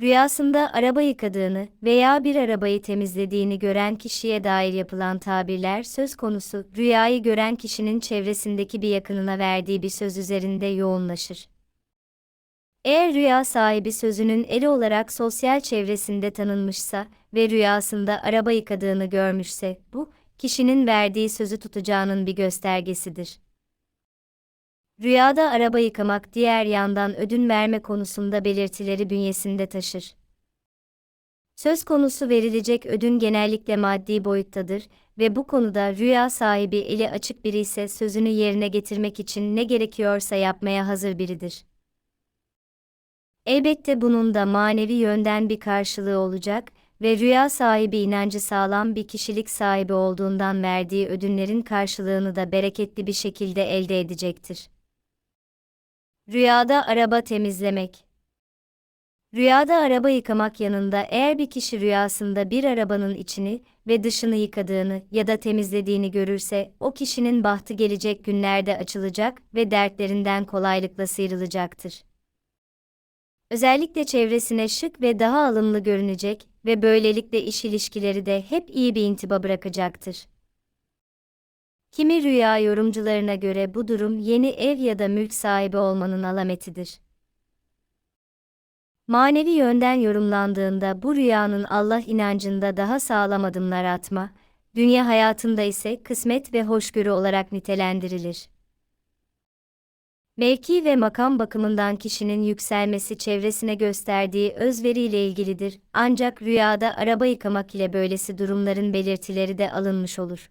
Rüyasında araba yıkadığını veya bir arabayı temizlediğini gören kişiye dair yapılan tabirler söz konusu, rüyayı gören kişinin çevresindeki bir yakınına verdiği bir söz üzerinde yoğunlaşır. Eğer rüya sahibi sözünün eri olarak sosyal çevresinde tanınmışsa ve rüyasında araba yıkadığını görmüşse, bu, kişinin verdiği sözü tutacağının bir göstergesidir. Rüyada araba yıkamak diğer yandan ödün verme konusunda belirtileri bünyesinde taşır. Söz konusu verilecek ödün genellikle maddi boyuttadır ve bu konuda rüya sahibi eli açık biri ise sözünü yerine getirmek için ne gerekiyorsa yapmaya hazır biridir. Elbette bunun da manevi yönden bir karşılığı olacak ve rüya sahibi inancı sağlam bir kişilik sahibi olduğundan verdiği ödünlerin karşılığını da bereketli bir şekilde elde edecektir. Rüyada araba temizlemek. Rüyada araba yıkamak yanında eğer bir kişi rüyasında bir arabanın içini ve dışını yıkadığını ya da temizlediğini görürse, o kişinin bahtı gelecek günlerde açılacak ve dertlerinden kolaylıkla sıyrılacaktır. Özellikle çevresine şık ve daha alımlı görünecek ve böylelikle iş ilişkileri de hep iyi bir intiba bırakacaktır. Kimi rüya yorumcularına göre bu durum yeni ev ya da mülk sahibi olmanın alametidir. Manevi yönden yorumlandığında bu rüyanın Allah inancında daha sağlam adımlar atma, dünya hayatında ise kısmet ve hoşgörü olarak nitelendirilir. Mevki ve makam bakımından kişinin yükselmesi çevresine gösterdiği özveriyle ilgilidir. Ancak rüyada araba yıkamak ile böylesi durumların belirtileri de alınmış olur.